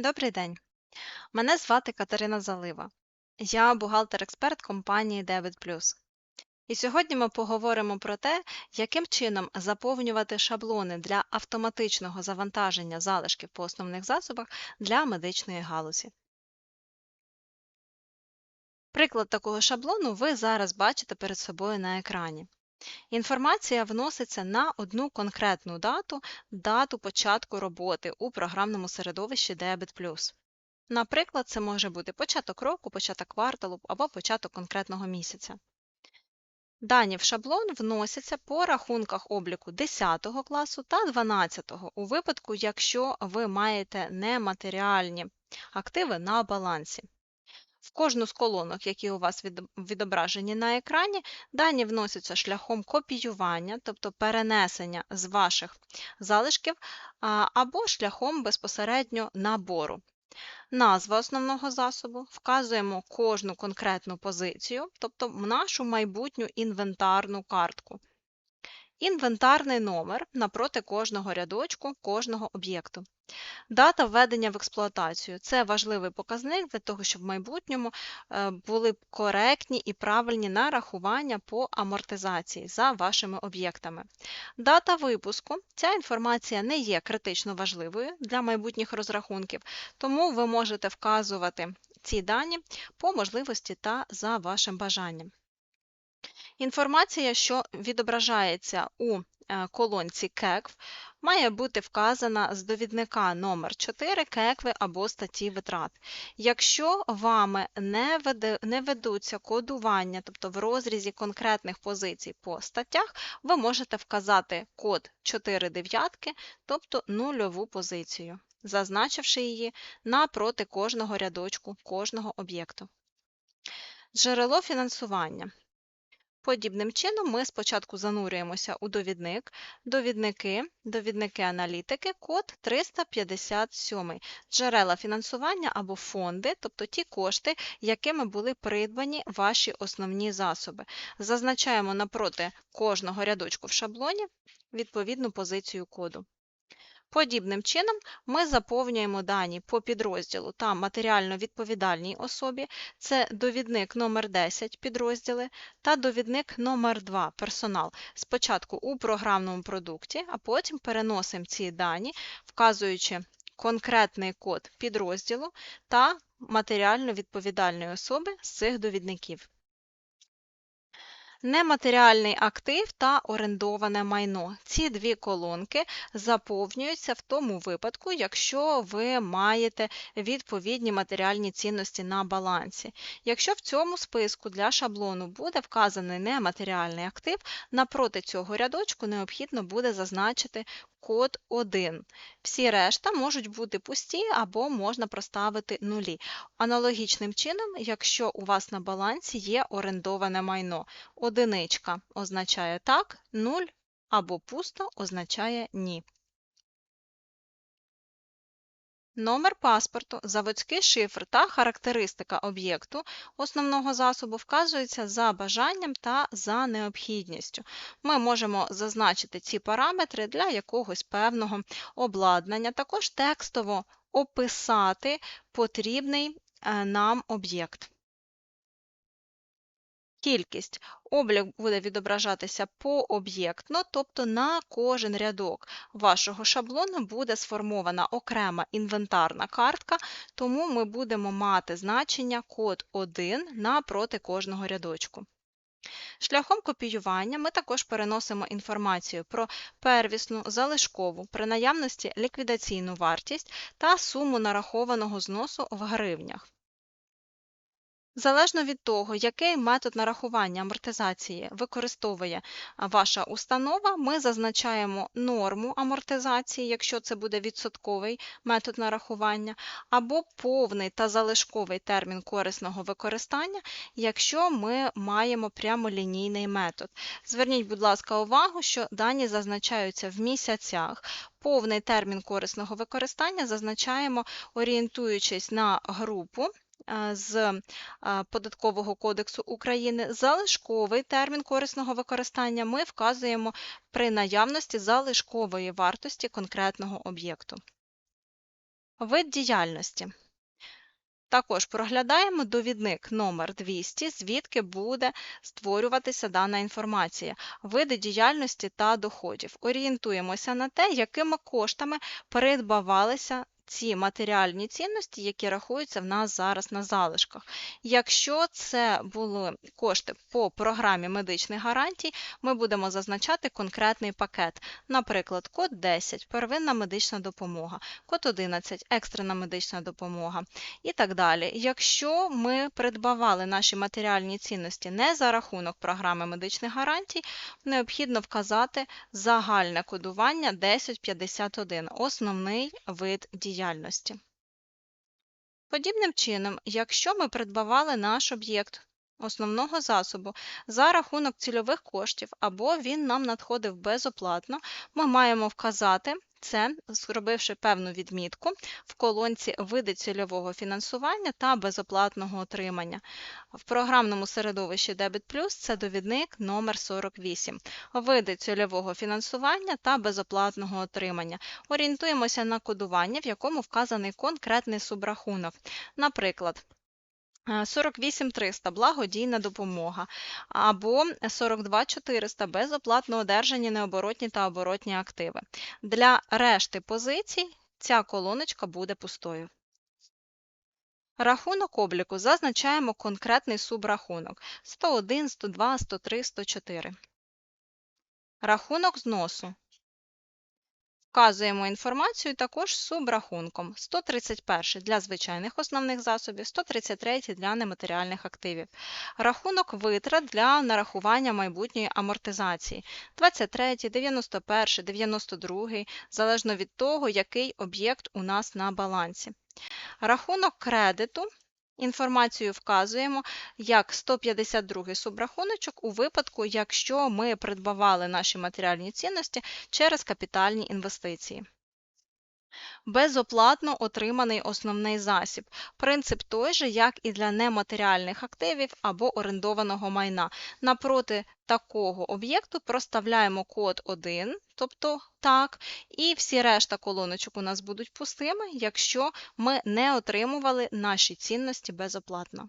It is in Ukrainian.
Добрий день. Мене звати Катерина Залива. Я бухгалтер-експерт компанії Debit+. І сьогодні ми поговоримо про те, яким чином заповнювати шаблони для автоматичного завантаження залишків по основних засобах для медичної галузі. Приклад такого шаблону ви зараз бачите перед собою на екрані. Інформація вноситься на одну конкретну дату, дату початку роботи у програмному середовищі Debit+. Наприклад, це може бути початок року, початок кварталу або початок конкретного місяця. Дані в шаблон вносяться по рахунках обліку 10 класу та 12 у випадку, якщо ви маєте нематеріальні активи на балансі. В кожну з колонок, які у вас відображені на екрані, дані вносяться шляхом копіювання, тобто перенесення з ваших залишків, або шляхом безпосередньо набору. Назва основного засобу, вказуємо кожну конкретну позицію, тобто нашу майбутню інвентарну картку. Інвентарний номер напроти кожного рядочку, кожного об'єкту. Дата введення в експлуатацію це важливий показник для того, щоб в майбутньому е, були коректні і правильні нарахування по амортизації за вашими об'єктами. Дата випуску ця інформація не є критично важливою для майбутніх розрахунків, тому ви можете вказувати ці дані по можливості та за вашим бажанням. Інформація, що відображається у е, колонці КЕКВ, має бути вказана з довідника номер 4 кекви або статті витрат. Якщо вами не, ведуться кодування, тобто в розрізі конкретних позицій по статтях, ви можете вказати код 4 дев'ятки, тобто нульову позицію, зазначивши її напроти кожного рядочку кожного об'єкту. Джерело фінансування. Подібним чином ми спочатку занурюємося у довідник, довідники, довідники аналітики, код 357, джерела фінансування або фонди, тобто ті кошти, якими були придбані ваші основні засоби. Зазначаємо напроти кожного рядочку в шаблоні відповідну позицію коду. Подібним чином ми заповнюємо дані по підрозділу та матеріально відповідальній особі, це довідник номер 10 підрозділи та довідник номер 2 персонал. Спочатку у програмному продукті, а потім переносимо ці дані, вказуючи конкретний код підрозділу та матеріально відповідальної особи з цих довідників нематеріальний актив та орендоване майно. Ці дві колонки заповнюються в тому випадку, якщо ви маєте відповідні матеріальні цінності на балансі. Якщо в цьому списку для шаблону буде вказаний нематеріальний актив, напроти цього рядочку необхідно буде зазначити код 1. Всі решта можуть бути пусті або можна проставити нулі. Аналогічним чином, якщо у вас на балансі є орендоване майно, одиничка означає так, 0 або пусто означає ні. Номер паспорту, заводський шифр та характеристика об'єкту основного засобу вказуються за бажанням та за необхідністю. Ми можемо зазначити ці параметри для якогось певного обладнання, також текстово описати потрібний е, нам об'єкт. Кількість. Облік буде відображатися пооб'єктно, тобто на кожен рядок вашого шаблону буде сформована окрема інвентарна картка, тому ми будемо мати значення код 1 напроти кожного рядочку. Шляхом копіювання ми також переносимо інформацію про первісну, залишкову, при наявності ліквідаційну вартість та суму нарахованого зносу в гривнях. Залежно від того, який метод нарахування амортизації використовує ваша установа, ми зазначаємо норму амортизації, якщо це буде відсотковий метод нарахування, або повний та залишковий термін корисного використання, якщо ми маємо прямолінійний метод. Зверніть, будь ласка, увагу, що дані зазначаються в місяцях. Повний термін корисного використання зазначаємо, орієнтуючись на групу з Податкового кодексу України залишковий термін корисного використання ми вказуємо при наявності залишкової вартості конкретного об'єкту. Вид діяльності. Також проглядаємо довідник номер 200, звідки буде створюватися дана інформація, види діяльності та доходів. Орієнтуємося на те, якими коштами придбавалися ці матеріальні цінності, які рахуються в нас зараз на залишках. Якщо це були кошти по програмі медичних гарантій, ми будемо зазначати конкретний пакет. Наприклад, код 10 первинна медична допомога, код 11 екстрена медична допомога і так далі. Якщо ми придбавали наші матеріальні цінності не за рахунок програми медичних гарантій, необхідно вказати загальне кодування 1051, основний вид діяльності. Подібним чином, якщо ми придбавали наш об'єкт основного засобу за рахунок цільових коштів або він нам надходив безоплатно, ми маємо вказати це, зробивши певну відмітку в колонці Види цільового фінансування та безоплатного отримання. В програмному середовищі Debit Plus це довідник номер 48 Види цільового фінансування та безоплатного отримання. Орієнтуємося на кодування, в якому вказаний конкретний субрахунок. Наприклад, 48300 благодійна допомога або 42400 безоплатно одержані необоротні та оборотні активи. Для решти позицій ця колоночка буде пустою. Рахунок обліку зазначаємо конкретний субрахунок 101, 102, 103, 104. Рахунок зносу Вказуємо інформацію також з субрахунком 131 для звичайних основних засобів, 133 для нематеріальних активів. Рахунок витрат для нарахування майбутньої амортизації 23, 91, 92, залежно від того, який об'єкт у нас на балансі. Рахунок кредиту Інформацію вказуємо як 152 субрахуночок у випадку, якщо ми придбавали наші матеріальні цінності через капітальні інвестиції. Безоплатно отриманий основний засіб. Принцип той же, як і для нематеріальних активів або орендованого майна. Напроти такого об'єкту проставляємо код 1, тобто так, і всі решта колоночок у нас будуть пустими, якщо ми не отримували наші цінності безоплатно.